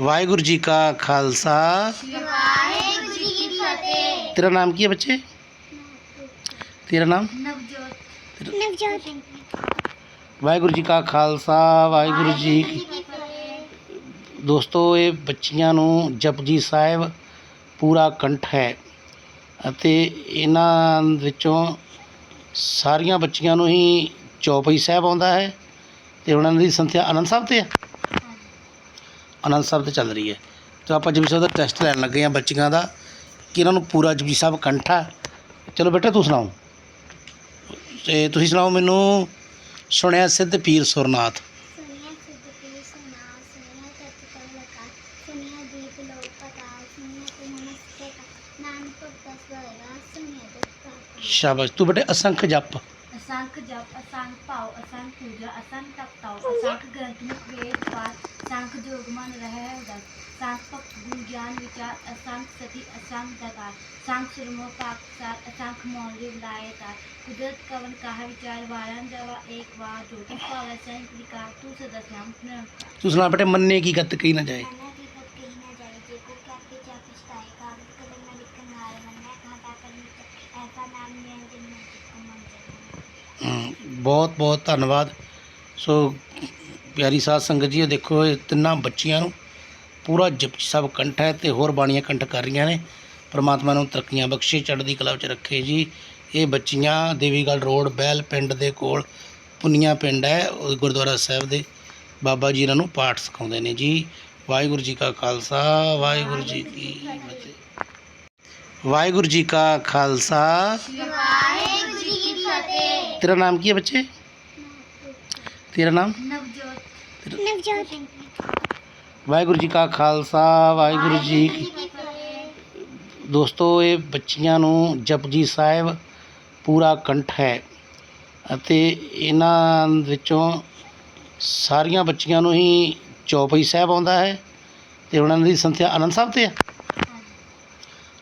ਵਾਹਿਗੁਰੂ ਜੀ ਕਾ ਖਾਲਸਾ। ਵਾਹਿਗੁਰੂ ਜੀ ਕੀ ਫਤਿਹ। ਤੇਰਾ ਨਾਮ ਕੀ ਹੈ ਬੱਚੇ? ਤੇਰਾ ਨਾਮ? ਨਵਜੋਤ। ਨਵਜੋਤ। ਵਾਹਿਗੁਰੂ ਜੀ ਕਾ ਖਾਲਸਾ ਵਾਹਿਗੁਰੂ ਜੀ ਕੀ ਦੋਸਤੋ ਇਹ ਬੱਚੀਆਂ ਨੂੰ ਜਪਜੀ ਸਾਹਿਬ ਪੂਰਾ ਕੰਠ ਹੈ ਅਤੇ ਇਹਨਾਂ ਵਿੱਚੋਂ ਸਾਰੀਆਂ ਬੱਚੀਆਂ ਨੂੰ ਹੀ ਚੌਪਈ ਸਾਹਿਬ ਆਉਂਦਾ ਹੈ ਤੇ ਉਹਨਾਂ ਦੀ ਸੰਥਿਆ ਆਨੰਦ ਸਾਹਿਬ ਤੇ ਹੈ? ਆਨੰਦ ਸਾਹਿਬ ਤੇ ਚੱਲ ਰਹੀ ਹੈ। ਤਾਂ ਆਪਾਂ ਜਪਜੀ ਸਾਹਿਬ ਦਾ ਟੈਸਟ ਲੈਣ ਲੱਗੇ ਹਾਂ ਬੱਚੀਆਂ ਦਾ ਕਿ ਇਹਨਾਂ ਨੂੰ ਪੂਰਾ ਜਪਜੀ ਸਾਹਿਬ ਕੰਠ। ਚਲੋ ਬੇਟਾ ਤੂੰ ਸੁਣਾਓ। ਤੇ ਤੁਸੀਂ ਸੁਣਾਓ ਮੈਨੂੰ ਸੁਣਿਆ ਸਿੱਧ ਪੀਰ ਸੁਰਨਾਥ। ਸ਼ਾਬਾਸ਼। ਤੂੰ ਬੇਟੇ ਅਸੰਖ ਜਪ। ਅਸੰਖ ਜਪ, ਅਸੰਖ ਭਾਉ, ਅਸੰਖ ਪੂਜਾ, ਅਸੰਖ ਤਪ ਤਾਉ, ਅਸੰਖ ਗ੍ਰੰਥ ਮੁਖ ਵੇਦ ਪਾਠ ਸੰਖ ਜੋਗ ਮਨ ਰਹਿ ਉਦਸ ਸੰਖ ਭਗਤ ਗੁਣ ਗਿਆਨ ਵਿਚਾਰ, ਅਸੰਖ ਸਤੀ, ਅਸੰਖ ਦਤਾਰ ਸੰਖ ਸੁਰਮੋ ਪਾਕ ਸਾਰ, ਅਸੰਖ ਮੌਲ ਦੇ ਲਾਏ ਤਾਰ, ਕੁਦਰਤ ਕਵਨ ਕਾਹ ਵਿਚਾਰ ਵਾਰਨ ਜਵਾ ਏਕ ਵਾਰ ਜੋਤੀ ਭਾਵ ਸੰਖ ਵਿਕਾਰ, ਤੂੰ ਸਦਸ ਨਾਮ ਨਿਰੰਕਾਰ ਤੂੰ ਸੁਣਾ ਬੇਟੇ, ਮੰਨੇ ਕੀ ਗੱਤ ਕਹੀ ਨਾ ਬਹੁਤ ਬਹੁਤ ਧੰਨਵਾਦ। ਸੋ ਪਿਆਰੀ ਸਾਧ ਸੰਗਤ ਜੀ, ਇਹ ਦੇਖੋ ਇਹ ਤਿੰਨਾਂ ਬੱਚੀਆਂ ਨੂੰ ਪੂਰਾ ਜਪਜੀ ਸਾਹਿਬ ਕੰਠ ਹੈ ਤੇ ਹੋਰ ਬਾਣੀਆਂ ਕੰਠ ਕਰ ਰਹੀਆਂ ਨੇ। ਪਰਮਾਤਮਾ ਨੂੰ ਤਰੱਕੀਆਂ ਬਖਸ਼ੇ, ਚੜ੍ਹਦੀ ਕਲਾ ਵਿੱਚ ਰੱਖੇ ਜੀ। ਇਹ ਬੱਚੀਆਂ ਦੇਵੀਗੜ੍ਹ ਰੋਡ ਬੈਲ ਪਿੰਡ ਦੇ ਕੋਲ ਪੁੰਨੀਆ ਪਿੰਡ ਹੈ, ਉਹ ਗੁਰਦੁਆਰਾ ਸਾਹਿਬ ਦੇ। ਬਾਬਾ ਜੀ ਇਹਨਾਂ ਨੂੰ ਪਾਠ ਸਿਖਾਉਂਦੇ ਨੇ ਜੀ। ਵਾਹਿਗੁਰੂ ਜੀ ਕਾ ਖਾਲਸਾ, ਵਾਹਿਗੁਰੂ ਜੀ ਕੀ ਫਤਿਹ। ਵਾਹਿਗੁਰੂ ਜੀ ਕਾ ਖਾਲਸਾ। ਤੇਰਾ ਨਾਮ ਕੀ ਹੈ ਬੱਚੇ? ਤੇਰਾ ਨਾਮ? ਨਵਜੋਤ। ਨਵਜੋਤ। ਵਾਹਿਗੁਰੂ ਜੀ ਕਾ ਖਾਲਸਾ ਵਾਹਿਗੁਰੂ ਜੀ ਕੀ ਦੋਸਤੋ ਇਹ ਬੱਚੀਆਂ ਨੂੰ ਜਪਜੀ ਸਾਹਿਬ ਪੂਰਾ ਕੰਠ ਹੈ ਅਤੇ ਇਹਨਾਂ ਵਿੱਚੋਂ ਸਾਰੀਆਂ ਬੱਚੀਆਂ ਨੂੰ ਹੀ ਚੌਪਈ ਸਾਹਿਬ ਆਉਂਦਾ ਹੈ ਤੇ ਉਹਨਾਂ ਦੀ ਸੰਥਿਆ ਆਨੰਦ ਸਾਹਿਬ ਤੇ ਹੈ?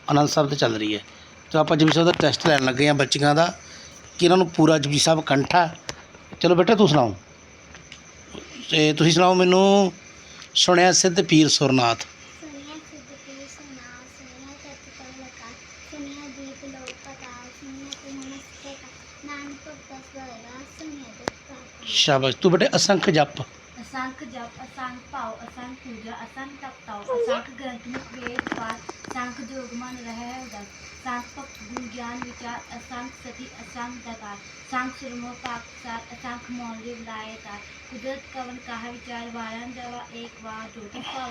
ਆਨੰਦ ਸਾਹਿਬ ਤੇ ਚੱਲ ਰਹੀ ਹੈ। ਤਾਂ ਆਪਾਂ ਜਪਜੀ ਸਾਹਿਬ ਦਾ ਟੈਸਟ ਲੈਣ ਲੱਗੇ ਹਾਂ ਬੱਚੀਆਂ ਦਾ। ਕਿ ਇਹਨਾਂ ਨੂੰ ਪੂਰਾ ਜਪਜੀ ਸਾਹਿਬ ਕੰਠ। ਚਲੋ ਬੇਟਾ ਤੂੰ ਸੁਣਾਓ। ਤੇ ਤੁਸੀਂ ਸੁਣਾਓ ਮੈਨੂੰ ਸੁਣਿਆ ਸਿੱਧ ਪੀਰ ਸੁਰਨਾਥ। ਤਤ ਦੀਪ ਲੋਕ ਸੁਨਿਆ ਤੇ ਨਮਸਤੇ ਕਾ ਨਾਨਕ ਭਗਤ ਸਵਰਾ ਸੁਨਿਆ ਦੁਖਾ ਸ਼ਾਬਾਸ਼। ਤੂੰ ਬੇਟੇ ਅਸੰਖ ਜਪ। ਅਸੰਖ ਜਪ ਅਸੰਖ ਭਾਉ ਅਸੰਖ ਪੂਜਾ ਅਸੰਖ ਤਪ ਤਾਉ ਅਸੰਖ ਗ੍ਰੰਥ ਮੁਖ ਵੇਦ ਪਾਠ ਸੰਖ ਜੋਗ ਮਨ ਰਹਿ ਉਦਸ ਸੰਖ ਭਗਤ ਗੁਣ ਗਿਆਨ ਵਿਚਾਰ ਅਸੰਖ ਸਤੀ ਅਸੰਖ ਦਤਾਰ ਸੰਖ ਸੁਰਮੋ ਪਾਕ ਸਾਰ ਅਸੰਖ ਮੌਲ ਦੇ ਲਾਏ ਤਾਰ, ਕੁਦਰਤ ਕਵਨ ਕਾਹ ਵਿਚਾਰ ਵਾਰਨ